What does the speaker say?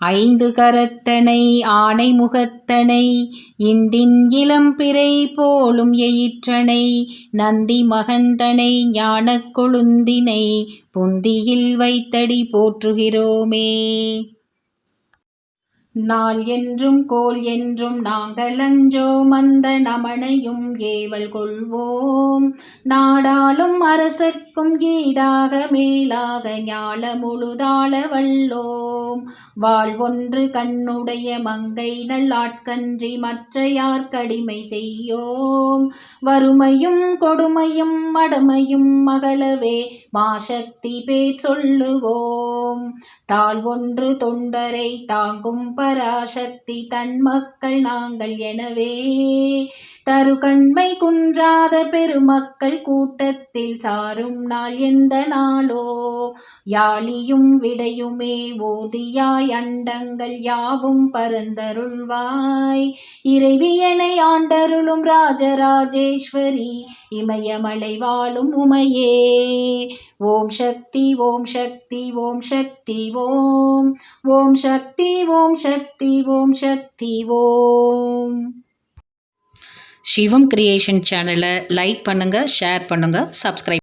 ஐந்து கரத்தனை ஆனை முகத்தனை இந்தின் இளம்பிறை போலும் எயிற்றனை நந்தி மகந்தனை ஞானக் கொழுந்தினை புந்தியில் வைத்தடி போற்றுகிறோமே. நாள் என்றும் கோல் என்றும் நாங்கள் அஞ்சோம் அந்த நமனையும் ஏவல் கொள்வோம். நாடாளும் அரசர்க்கும் ஈடாக மேலாக ஞால முழுதாள வல்லோம். வாழ்வொன்று கண்ணுடைய மங்கை நல்லாட்கன்றி மற்ற யார் கடிமை செய்யோம். வறுமையும் கொடுமையும் மடமையும் மகளவே மாசக்தி பேர் சொல்லுவோம். தாழ்வொன்று தொண்டரை தாங்கும் பராசக்தி தன் மக்கள் நாங்கள் எனவே. தருகண்மை குன்றாத பெருமக்கள் கூட்டத்தில் சாரும் நாள் எந்த நாளோ? யாழியும் விடையுமே ஓதியாய் அண்டங்கள் யாவும் பரந்தருள்வாய். இறைவியனை ஆண்டருளும் ராஜராஜேஸ்வரி இமயமலை வாழும் உமையே. ஓம் சக்தி ஓம் சக்தி ஓம் சக்தி ஓம். ஓம் சக்தி ஓம் சக்தி ஓம் சக்தி ஓம். சிவம் கிரியேஷன் சேனலை லைக் பண்ணுங்கள் ஷேர் பண்ணுங்கள் சப்ஸ்கிரைப்